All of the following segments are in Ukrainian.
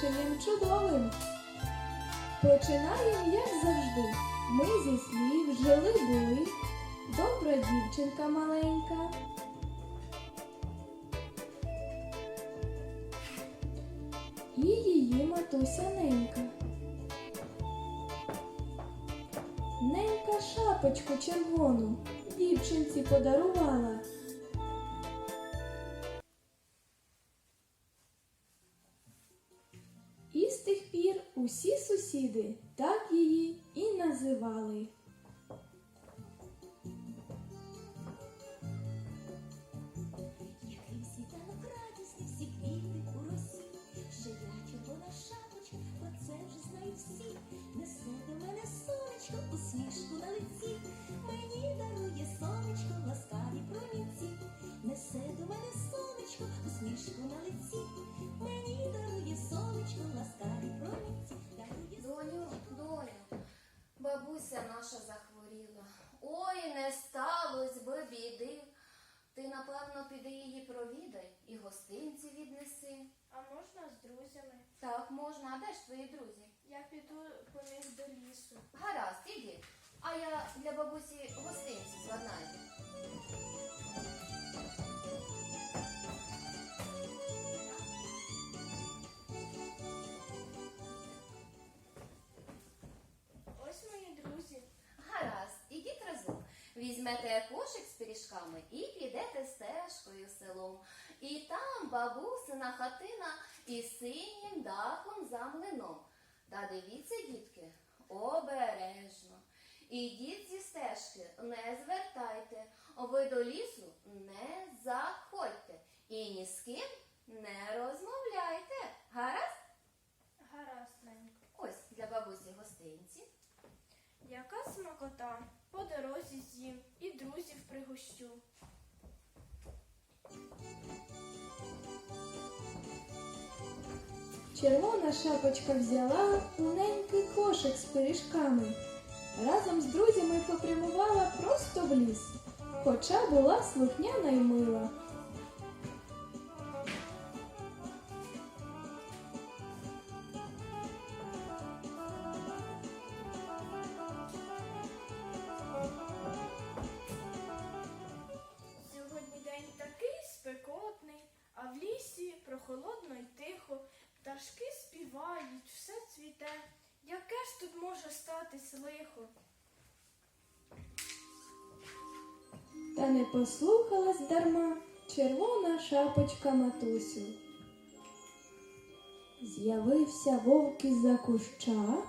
вченням чудовим. Починаємо, як завжди. Ми зі слів жили були. Добра дівчинка маленька. І її матуся Ненька. Ненька шапочку червону дівчинці подарувала. Твої друзі? Я піду по них до лісу. Гаразд, іди. А я для бабусі гостинці зладнаю. Ось мої друзі. Гаразд, ідіть разом. Візьмете кошик з пиріжками і підете стежкою селом. І там бабусина хатина із синім дахом за млином. Та дивіться, дітки, обережно. Ідіть зі стежки, не звертайте, ви до лісу не заходьте і ні з ким не розмовляйте. Гаразд? Гаразд, ненько. Ось для бабусі гостинці. Яка смакота? По дорозі з'їм і друзів пригощу. Червона шапочка взяла тоненький кошик з пиріжками. Разом з друзями попрямувала просто в ліс, хоча була слухняна й мила. Пташки співають, все цвіте. Яке ж тут може статись лихо? Та не послухалась дарма червона шапочка матусю. З'явився вовк із-за куща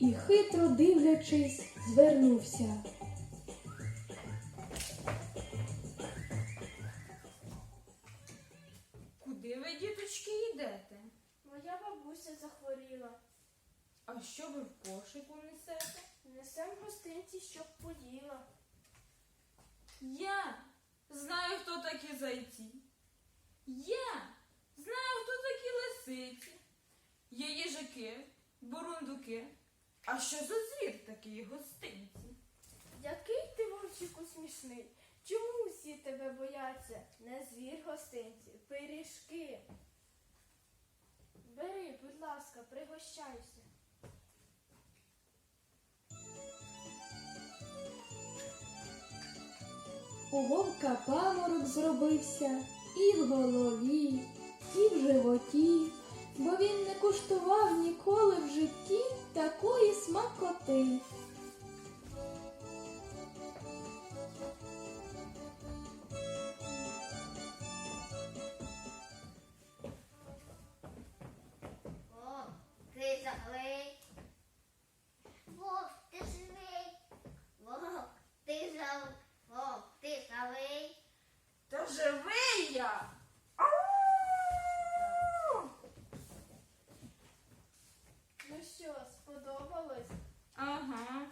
і хитро дивлячись, звернувся. Йдете? Моя бабуся захворіла. А що ви в кошику несете? Несем гостинці, щоб поїла. Я знаю, хто такі зайці. Я знаю, хто такі лисиці. Є їжаки, бурундуки. А що за звір такий гостинці? Який ти вовчику смішний? Чому всі тебе бояться? Не звір гостинці, пиріжки. Бери, будь ласка, пригощайся. У вовка паморок зробився і в голові, і в животі, бо він не куштував ніколи в житті такої смакоти. Ага.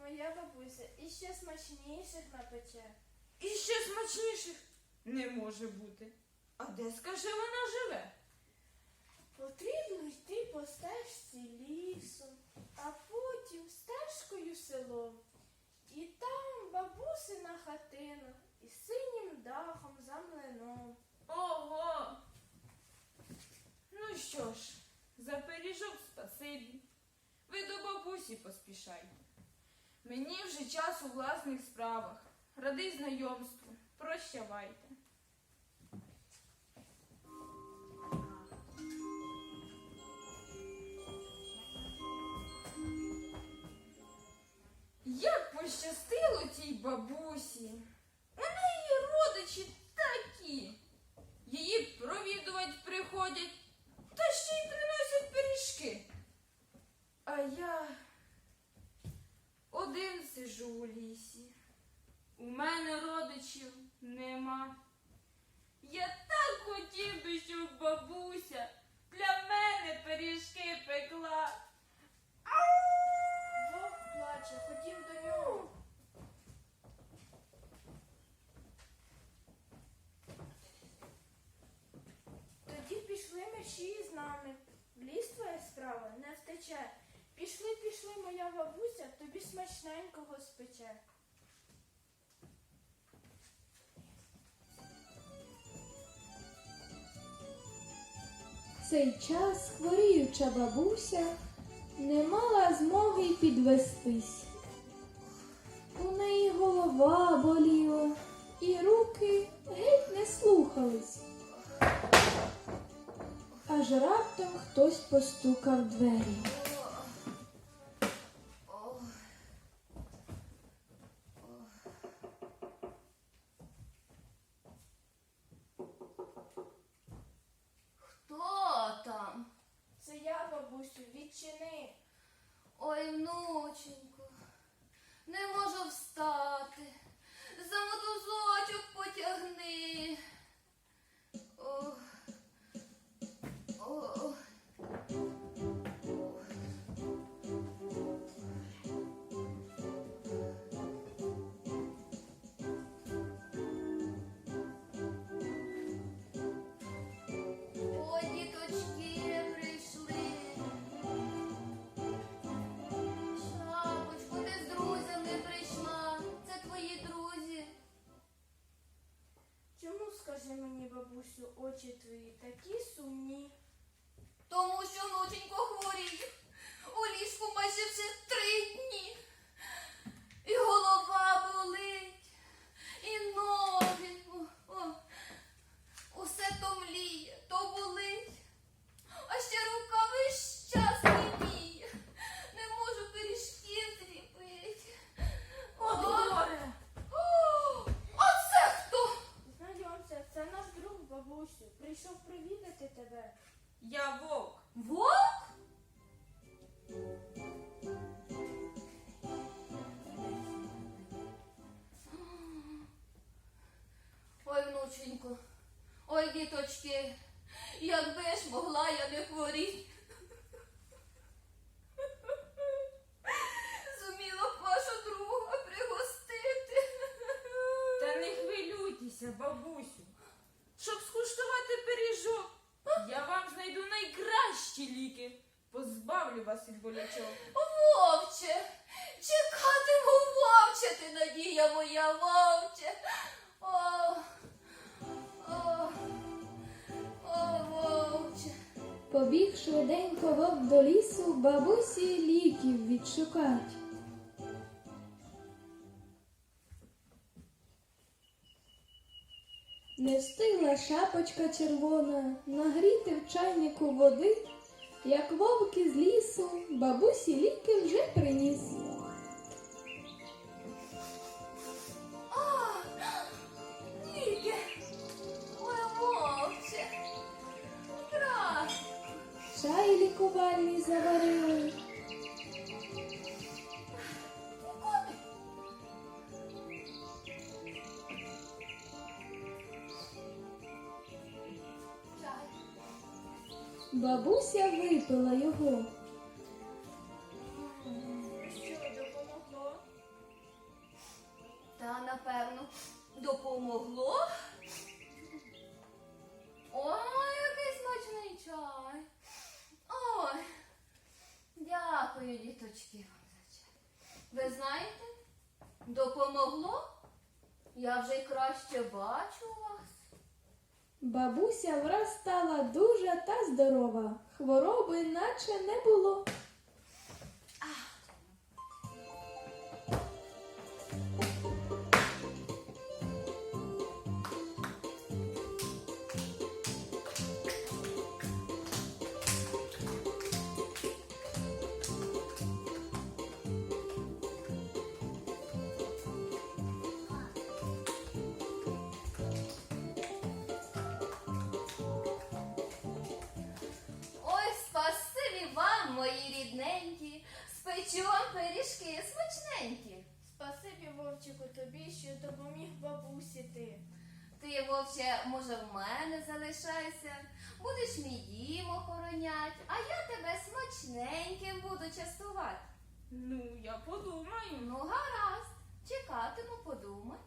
Моя бабуся іще смачніших напече. І ще смачніших не може бути. А де, скажи, вона живе? Потрібно йти по стежці лісом, а потім стежкою селом. І там бабусина хатина із синім дахом за млином. Ого, Ну що ж, за пиріжок спасибі. Ви до бабусі поспішайте. Мені вже час у власних справах. Радий знайомству. Прощавайте. Як пощастило тій бабусі. У неї родичі такі. Її провідувати приходять, та ще й приносять пиріжки. А я один сижу у лісі. У мене родичів нема. Я так хотів би, щоб бабуся для мене пиріжки пекла. Вовк плаче, ходім до нього. Тоді пішли мерщі з нами. В ліс твоя справа не втече. Пішли, пішли, моя бабуся, тобі смачненького спече. Цей час хворіюча бабуся не мала змоги й підвестись. У неї голова боліла, і руки геть не слухались. Аж раптом хтось постукав двері. Хто там? Це я, відчини. Ой, внученько, не можу встати. За мотузочок потягни. Очі твої такі сумні? Тому що внученько хворів, У ліжку майже вже три дні. І голова болить, і ноги. О, о, усе то мліє, то болить. А ще рука Ой, ой, діточки, якби ж могла я не хворіти. Зуміла б вашого друга пригостити. Та не хвилюйтеся, бабусю. Щоб скуштувати пиріжок, я вам знайду найкращі ліки. Позбавлю вас від болячок. Вовче, чекатиму вовче, ти надія моя вовче. О, Побіг швиденько вовк до лісу бабусі ліків відшукать. Не встигла шапочка червона нагріти в чайнику води, як вовк із лісу бабусі ліки вже приніс. Лікувальний заварили. Бабуся випила його. Що допомогло? Та, напевно, допомогло. Дякую, вам зачали. Ви знаєте, допомогло? Я вже краще бачу вас. Бабуся враз стала дуже та здорова, хвороби наче не було. Мої рідненькі, спечу вам пиріжки смачненькі. Спасибі, Вовчику, тобі, що допоміг бабусі ти. Ти, вовче, може, в мене залишайся, будеш мій дім охоронять, а я тебе смачненьким буду частувати. Ну, я подумаю. Ну, гаразд, чекатиму, подумай.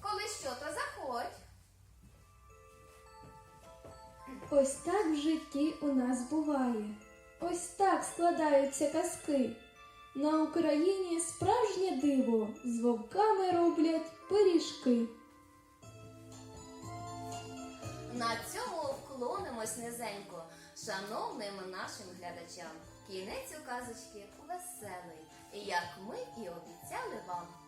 Коли що, то заходь. Ось так в житті у нас буває. Ось так складаються казки. На Україні справжнє диво з вовками роблять пиріжки. На цьому вклонимось низенько, шановним нашим глядачам. Кінець у казочки веселий, як ми і обіцяли вам.